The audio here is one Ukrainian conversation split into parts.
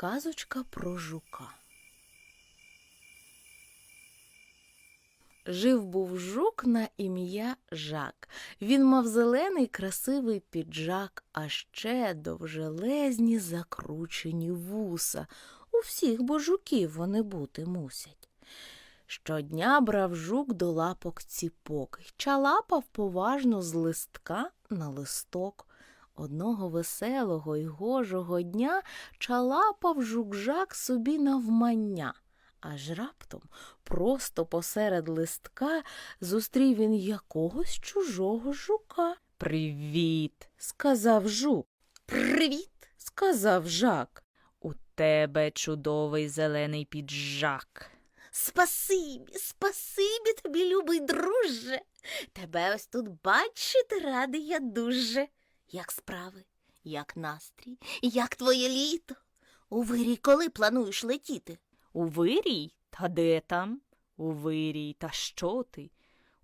Казочка про жука. Жив був жук на ім'я Жак. Він мав зелений красивий піджак, а ще довжелезні закручені вуса. У всіх бо жуків вони бути мусять. Щодня брав жук до лапок ціпок й чалапав поважно з листка на листок. Одного веселого й гожого дня чалапав жук-жак собі навмання. Аж раптом, просто посеред листка, зустрів він якогось чужого жука. Привіт, сказав жук. Привіт, сказав жак. У тебе чудовий зелений піджак. Спасибі, спасибі тобі, любий друже. Тебе ось тут бачити радий я дуже. Як справи, як настрій, як твоє літо? У вирій коли плануєш летіти? У вирій? Та де там? У вирій, та що ти?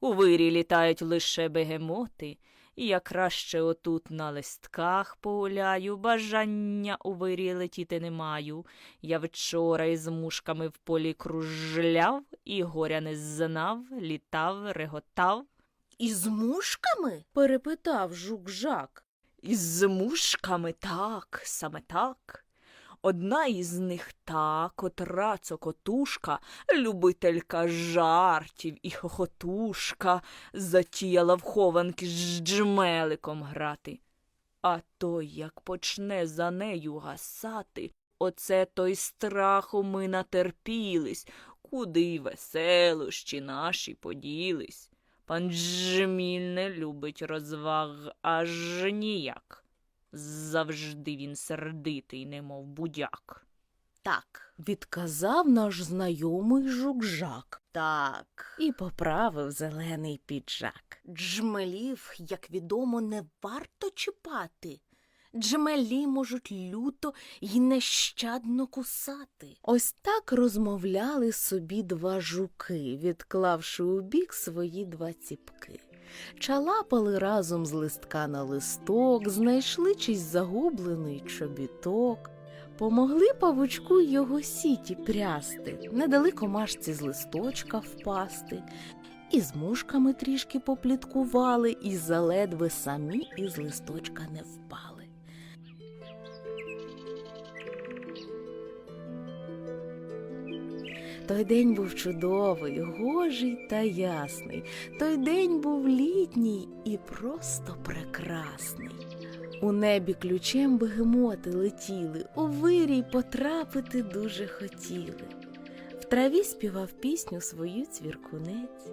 У вирій літають лише бегемоти, і я краще отут на листках погуляю, бажання у вирій летіти не маю. Я вчора із мушками в полі кружляв, і горя не знав, літав, реготав. Із мушками? перепитав жук жак. Із мушками так, саме так. Одна із них та, котра цокотушка, любителька жартів і хохотушка, затіяла в хованки з джмеликом грати. А той, як почне за нею гасати, оце той страху ми натерпілись, куди веселощі наші поділись. Пан Джміль не любить розваг аж ніяк. Завжди він сердитий, немов будяк. Так, Відказав наш знайомий жукжак. так. і поправив зелений піджак. Джмелів, як відомо, не варто чіпати. Джмелі можуть люто й нещадно кусати. Ось так розмовляли собі два жуки, відклавши у бік свої два ціпки. Чалапали разом з листка на листок, знайшли чийсь загублений чобіток. Помогли павучку його сіті прясти, не дали комашці з листочка впасти, і з мушками трішки попліткували, і заледве самі із листочка не впали. Той день був чудовий, гожий та ясний. Той день був літній і просто прекрасний. У небі ключем бегемоти летіли, у вирій потрапити дуже хотіли. В траві співав пісню свою цвіркунець.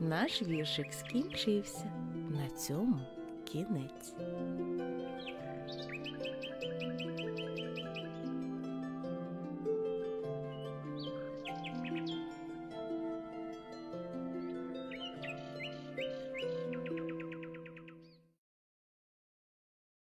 Наш віршик скінчився. На цьому кінець.